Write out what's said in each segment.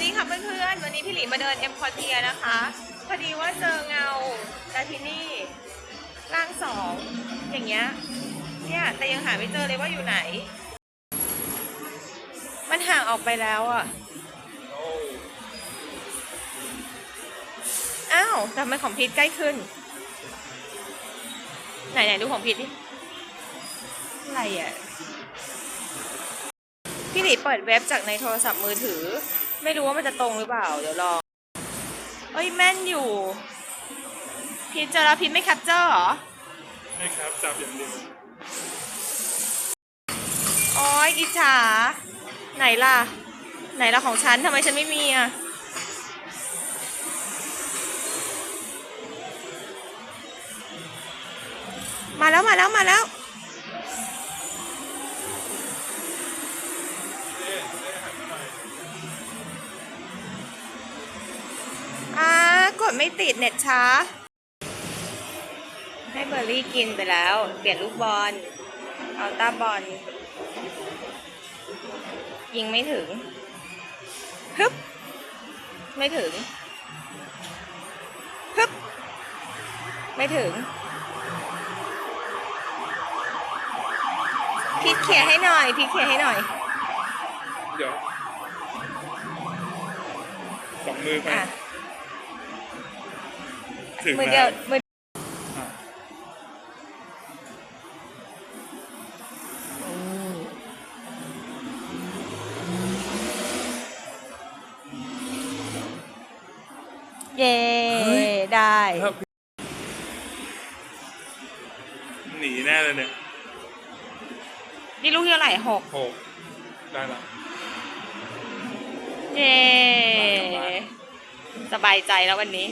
วัสดีค่ะเพื่อนๆ วันนี้พี่หลีมาเดินเอ็มพอเทียนะคะ พอดีว่าเจอเงาดาทินี่ร่างสองอย่างเงี้ย เนี่ยแต่ยังหาไม่เจอเลยว่าอยู่ไหน มันห่างออกไปแล้วอะ อ้าวแต่ทำไมของพีทใกล้ขึ้นไหนไหนๆดูของพีทดิ อะไรอะ พี่หลีเปิดเว็บจากในโทรศัพท์มือถือ ไม่รู้ว่ามันจะตรงหรือเปล่า เดี๋ยวลองเอ้ยแม่นอยู่ พีทเจอแล้วพีทไม่แคปเจอร์เหรอ ไม่ครับจับอย่างเดียวโอ้ยอิจฉาไหนล่ะ ไหนล่ะของฉันทำไมฉันไม่มีอะมาแล้วมาแล้วมาแล้ว ดไม่ติดเน็ตช้า ให้เบอร์รี่กินไปแล้ว เปลี่ยนลูกบอลเอาตาบอล ยิงไม่ถึงฮึบไม่ถึงฮึบไม่ถึงพีทเคลียร์ให้หน่อยพีทเคลียร์ให้หน่อย เดี๋ยวสองมือไป อะ ถึงมือเดียวแล้วมืออะอืมเย้ได้ ครับหนีแน่เลยเนี่ยนี่ลูกที่เท่าไหร่หกหกได้ละเย้สบายใจแล้ววันนี้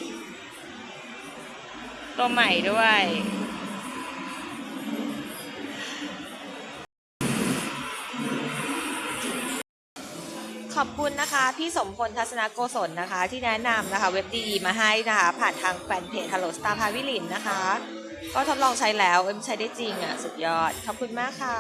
ตัวใหม่ด้วย ขอบคุณนะคะ พี่สมพลทัศนโกศลนะคะ ที่แนะนำนะคะ เว็บดีๆมาให้นะคะ ผ่านทางแฟนเพจ Hello Star พาวิลินนะคะ ก็ทดลองใช้แล้วเอ็มใช้ได้จริงอะ สุดยอด ขอบคุณมากค่ะ